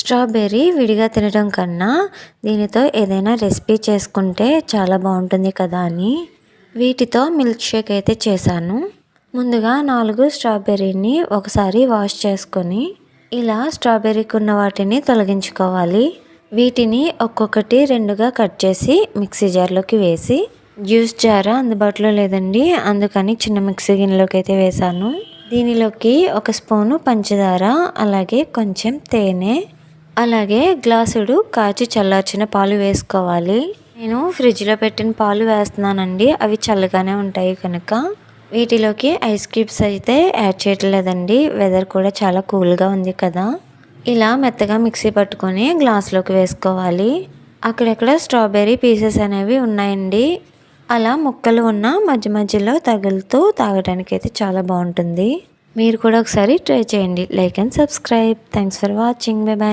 Strawberry విడిగా తినడం కన్నా దీనితో ఏదైనా రెసిపీ చేసుకుంటే చాలా బాగుంటుంది కదా అని వీటితో మిల్క్ షేక్ అయితే చేశాను. ముందుగా నాలుగు స్ట్రాబెర్రీని ఒకసారి వాష్ చేసుకొని ఇలా స్ట్రాబెర్రీకి ఉన్న వాటిని తొలగించుకోవాలి. వీటిని ఒక్కొక్కటి రెండుగా కట్ చేసి మిక్సీ జార్లోకి వేసి జ్యూస్ జారా అందుబాటులో లేదండి అందుకని చిన్న మిక్సీ గిన్నెలోకి అయితే వేశాను. దీనిలోకి ఒక స్పూను పంచదార అలాగే కొంచెం తేనె అలాగే గ్లాసుడు కాచి చల్లార్చిన పాలు వేసుకోవాలి. నేను ఫ్రిడ్జ్లో పెట్టిన పాలు వేస్తున్నానండి. అవి చల్లగానే ఉంటాయి కనుక. వీటిలోకి ఐస్ క్యూబ్స్ అయితే యాడ్ చేయట్లేదండి. వెదర్ కూడా చాలా కూల్గా ఉంది కదా. ఇలా మెత్తగా మిక్సీ పట్టుకొని గ్లాస్లోకి వేసుకోవాలి. అక్కడెక్కడ స్ట్రాబెర్రీ పీసెస్ అనేవి ఉన్నాయండి. అలా ముక్కలు ఉన్న మధ్య మధ్యలో తగులుతూ తాగడానికి అయితే చాలా బాగుంటుంది. మీరు కూడా ఒకసారి ట్రై చేయండి. Like and subscribe. Thanks for watching. Bye bye